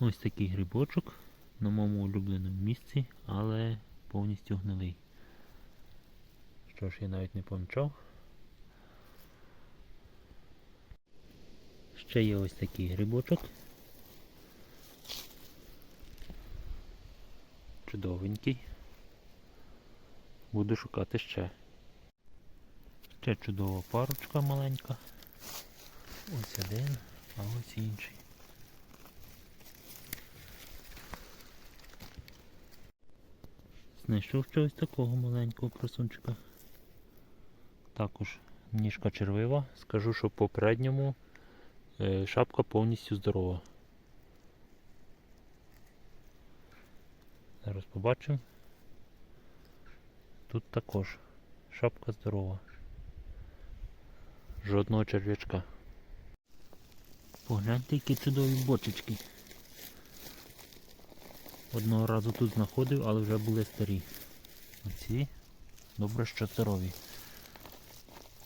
Ось такий грибочок на моєму улюбленому місці, але повністю гнилий. Що ж, я навіть не помічав. Ще є ось такий грибочок. Чудовенький. Буду шукати ще. Ще чудова парочка маленька. Ось один, а ось інший. Знайшов щось такого маленького красунчика. Також ніжка червива. Скажу, що по передньому е, шапка повністю здорова. Зараз побачимо. Тут також шапка здорова. Жодного черв'ячка. Погляньте, які чудові бочечки. Одного разу тут знаходив, але вже були старі. Оці добре, що здорові.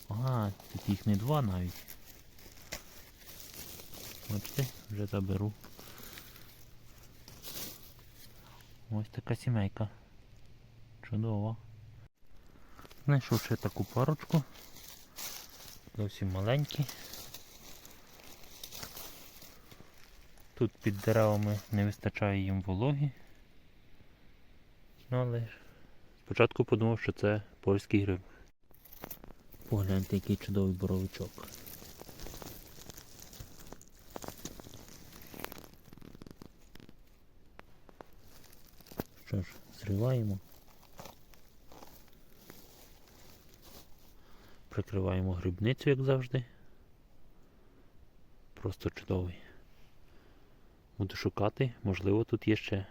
Ага, тут їх не два навіть. Бачите, вже заберу. Ось така сімейка. Чудово. Знайшов ще таку парочку. Зовсім маленькі. Тут під деревами не вистачає їм вологи. Ну але спочатку подумав, що це польський гриб. Погляньте, який чудовий боровичок. Що ж, зриваємо. Прикриваємо грибницю, як завжди. Просто чудовий. Буду шукати, можливо тут є ще.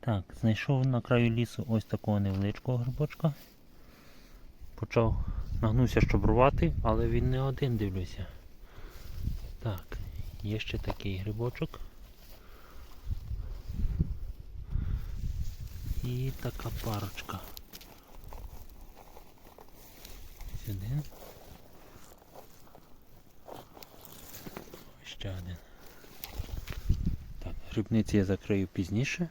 Так, знайшов на краю лісу ось такого невеличкого грибочка. Почав нагнувся, щоб рвати, але він не один дивлюся. Так, є ще такий грибочок. І така парочка. Ось один. Ще один. Так, я закрию пізніше.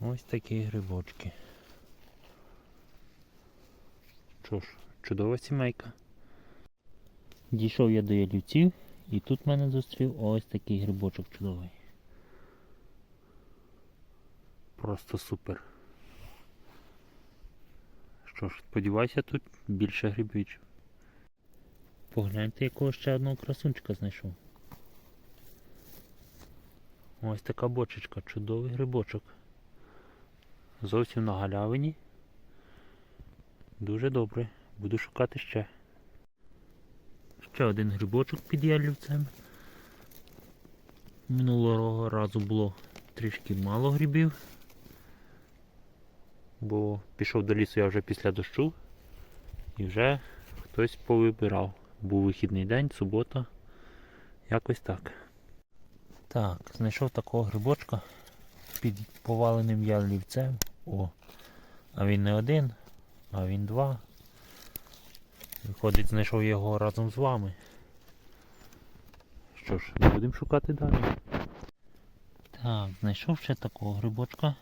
Ось такі грибочки. Що ж, чудова сімейка. Дійшов я до ялівців і тут мене зустрів ось такий грибочок чудовий. Просто супер. Що ж, сподіваюся, тут більше грибів. Погляньте, якого ще одного красунчика знайшов. Ось така бочечка, чудовий грибочок. Зовсім на галявині. Дуже добре. Буду шукати ще. Ще один грибочок під ялівцем. Минулого разу було трішки мало грибів. Бо пішов до лісу я вже після дощу і вже хтось повибирав. Був вихідний день, субота. Якось так. Так, знайшов такого грибочка під поваленим ялівцем. О, а він не один, а він два. Виходить, знайшов його разом з вами. Що ж, будемо шукати далі. Так, знайшов ще такого грибочка.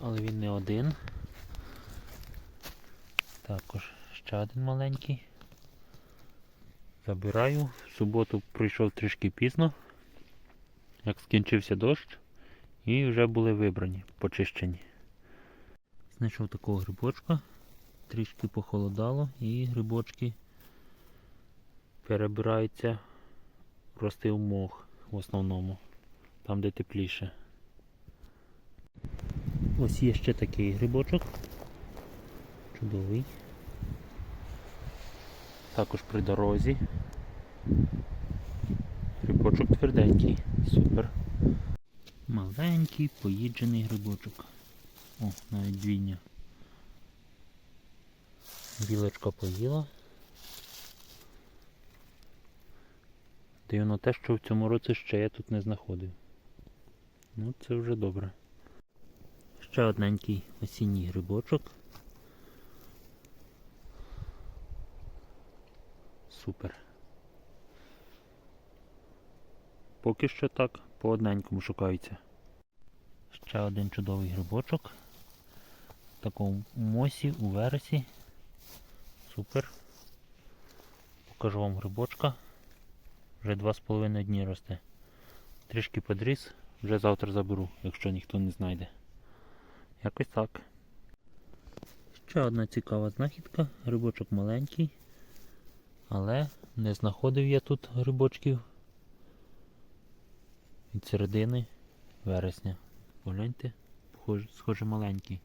Але він не один. Також ще один маленький. Забираю. В суботу прийшов трішки пізно, як скінчився дощ, і вже були вибрані, почищені. Знайшов такого грибочка, трішки похолодало і грибочки перебираються рости в мох в основному, там де тепліше. Ось є ще такий грибочок. Чудовий. Також при дорозі. Грибочок тверденький. Супер. Маленький поїджений грибочок. О, навіть двійня. Білочка поїла. Дивно те, що в цьому році ще я тут не знаходив. Ну, це вже добре. Ще одненький осінній грибочок. Супер. поки що так по одненькому шукається. Ще один чудовий грибочок. В такому мосі у вересі. Супер. Покажу вам грибочка. Вже два з половиною дні росте. Трішки подріс, вже завтра заберу, якщо ніхто не знайде. Якось так. Ще одна цікава знахідка. Грибочок маленький. Але не знаходив я тут грибочків від середини вересня. Погляньте, схоже маленький.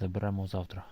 Заберемо завтра.